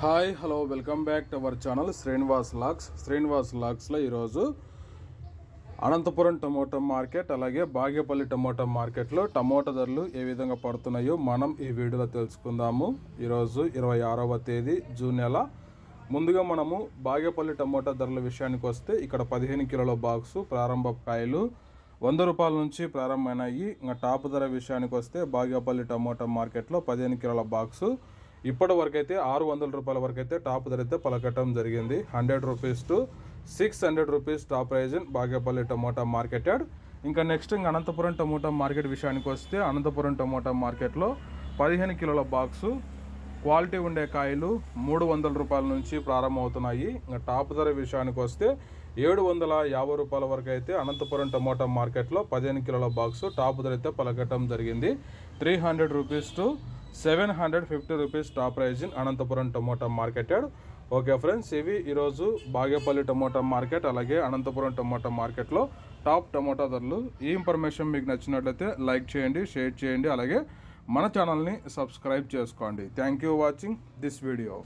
Hi hello welcome back to our channel Srinivas lakhs. Srinivas లాక్స్లో ఈరోజు Anantapuram tomato market అలాగే Bagepalli tomato మార్కెట్లో టమోటా ధరలు ఏ విధంగా పడుతున్నాయో మనం ఈ వీడియోలో తెలుసుకుందాము. ఈరోజు ఇరవై ఆరవ తేదీ జూన్ నెల. ముందుగా మనము బాగేపల్లి టమోటా ధరల విషయానికి వస్తే ఇక్కడ పదిహేను కిలోల బాక్సు ప్రారంభ కాయలు వంద రూపాయల నుంచి ప్రారంభమైనాయి. ఇంకా టాప్ ధర విషయానికి వస్తే బాగేపల్లి టమోటా మార్కెట్లో పదిహేను కిలోల బాక్సు ఇప్పటి వరకు అయితే ఆరు వందల రూపాయల వరకు అయితే టాప్ ధర అయితే పలకటం జరిగింది. Hundred rupees to six hundred rupees top price in Bagepalli tomato marketed. ఇంకా నెక్స్ట్ ఇంకా అనంతపురం టమోటా మార్కెట్ విషయానికి వస్తే అనంతపురం టమోటా మార్కెట్లో పదిహేను కిలోల బాక్సు క్వాలిటీ ఉండే కాయలు మూడు వందల రూపాయల నుంచి ప్రారంభమవుతున్నాయి. ఇంకా టాప్ ధర విషయానికి వస్తే ఏడు వందల యాభై రూపాయల వరకు అయితే అనంతపురం టమోటా మార్కెట్లో పదిహేను కిలోల బాక్స్ టాప్ ధర అయితే పలకటం జరిగింది. Three hundred rupees to seven hundred fifty rupees top price in Anantapur tomato marketed okay friends ఇవి ఈరోజు బాగేపల్లి టమోటా మార్కెట్ అలాగే అనంతపురం టమోటా మార్కెట్లో టాప్ టమోటా ధరలు. ఈ ఇన్ఫర్మేషన్ మీకు నచ్చినట్లయితే లైక్ చేయండి షేర్ చేయండి అలాగే మన ఛానల్ని సబ్స్క్రైబ్ చేసుకోండి. Thank you watching this video